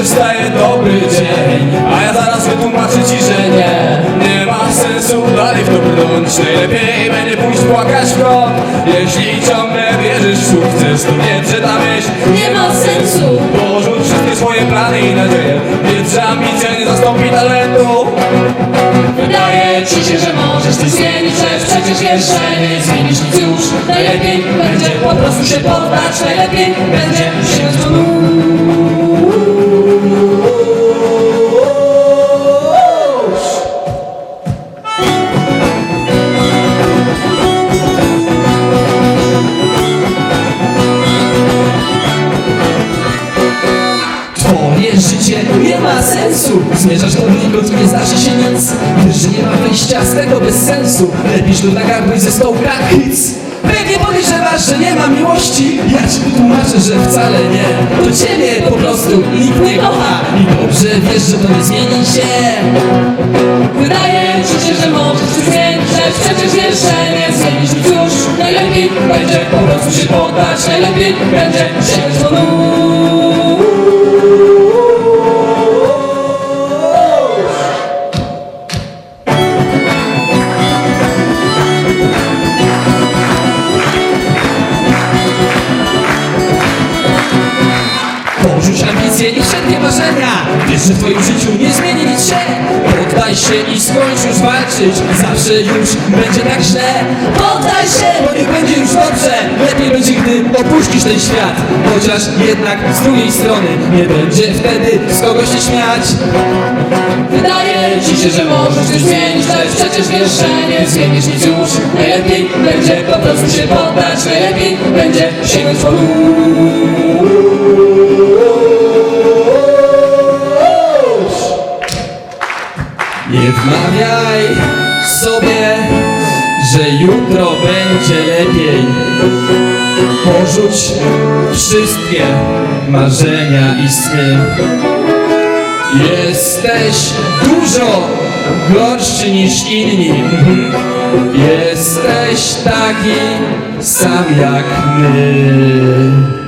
Że wstaje dobry dzień A ja zaraz wytłumaczę ci, że nie. Nie ma sensu dalej w to brnąć Najlepiej będzie pójść płakać w kąt Jeśli ciągle wierzysz w sukces To wiedz, że ta myśl Nie ma sensu. Porzuć wszystkie swoje plany i nadzieje Wiedz, że ambicja nie zastąpi talentu. Wydaje ci się, że możesz coś zmienić Lecz przecież jeszcze nie zmienisz nic już. Najlepiej będzie po prostu się poddać Najlepiej będzie po nóż życie nie ma sensu. Zmierzasz do nikąd, nie zdarzy się nic że nie ma wyjścia z tego bez sensu. Lepiej sztuk na garbę ze stołka hits. Pewnie podejrzewasz, że nie ma miłości. Ja ci wytłumaczę, że wcale nie. To ciebie po prostu nikt nie kocha. I dobrze wiesz, że to nie zmieni się. Wydaje ci się, że możesz coś zmienić przecież jeszcze nie zmienisz już. Najlepiej będzie po prostu się poddać. Najlepiej będzie sięgnąć po Porzuć ambicje i wszelkie marzenia. Wiesz, że w twoim życiu nie zmieni nic się. Poddaj się i skończ już walczyć. Zawsze już będzie tak źle. Poddaj się, bo niech będzie już dobrze. Lepiej będzie, gdy opuścisz ten świat. Chociaż jednak z drugiej strony Nie będzie wtedy z kogo się śmiać. Wydaje ci się, że możesz coś zmienić Lecz przecież wiesz, że nie zmienisz nic już. Najlepiej będzie po prostu się poddać. Najlepiej będzie sięgnąć po jutro będzie lepiej. Porzuć wszystkie marzenia i sny. Jesteś dużo gorszy niż inni. Jesteś taki sam jak my.